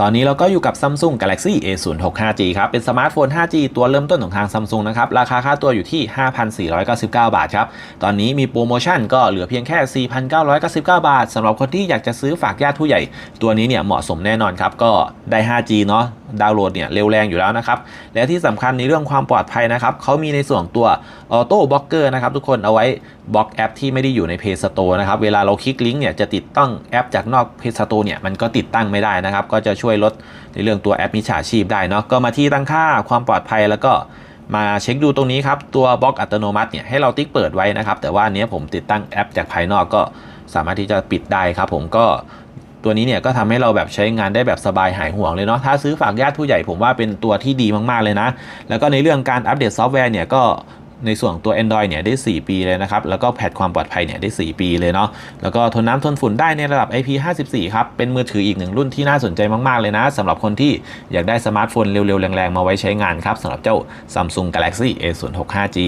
ตอนนี้เราก็อยู่กับ Samsung Galaxy A06 5G ครับ เป็นสมาร์ทโฟน 5G ตัวเริ่มต้นของทาง Samsung นะครับ ราคาค่าตัวอยู่ที่ 5,499 บาทครับ ตอนนี้มีโปรโมชั่นก็เหลือเพียงแค่ 4,999 บาทสำหรับคนที่อยากจะซื้อฝากญาติผู้ใหญ่ ตัวนี้เนี่ยเหมาะสมแน่นอนครับ ก็ได้ 5G เนาะดาวน์โหลดเนี่ยเร็วแรงอยู่แล้วนะครับ และที่สำคัญในเรื่องความปลอดภัยนะครับเขามีในส่วนของตัว Auto Blocker นะครับทุกคนเอาไว้บล็อกแอปที่ไม่ได้อยู่ใน Play Store นะครับ เวลาเราคลิกลิงก์เนี่ยจะติดตั้งแอปจากนอก Play Store เนี่ยมันก็ติดตั้งไม่ได้นะครับ ก็จะช่วยลดในเรื่องตัวแอปมิจฉาชีพได้เนาะก็มาที่ตั้งค่าความปลอดภัยแล้วก็มาเช็คดูตรงนี้ครับ ตัวบล็อกอัตโนมัติเนี่ยให้เราติ๊กเปิดไว้นะครับ แต่ว่าเนี้ยผมติดตั้งแอปจากภายนอกก็สามารถที่จะปิดได้ครับ ผมก็ ตัวนี้เนี่ยก็ทำให้เราแบบใช้งานได้แบบสบายหายห่วงเลยเนาะถ้าซื้อฝากญาติผู้ใหญ่ผมว่าเป็นตัวที่ดีมากๆเลยนะ แล้วก็ในเรื่องการอัปเดตซอฟต์แวร์เนี่ยก็ในส่วนตัว Android เนี่ยได้ 4 ปีเลยนะครับ แล้วก็แพทความปลอดภัยเนี่ยได้ 4 ปีเลยเนาะ แล้วก็ทนน้ำทนฝุ่นได้ในระดับ IP54 ครับ เป็นมือถืออีกหนึ่งรุ่นที่น่าสนใจมาก ๆ เลยนะสำหรับคนที่อยากได้สมาร์ทโฟนเร็ว ๆ แรง ๆ มาไว้ใช้งานครับสำหรับเจ้า Samsung Galaxy A06 5G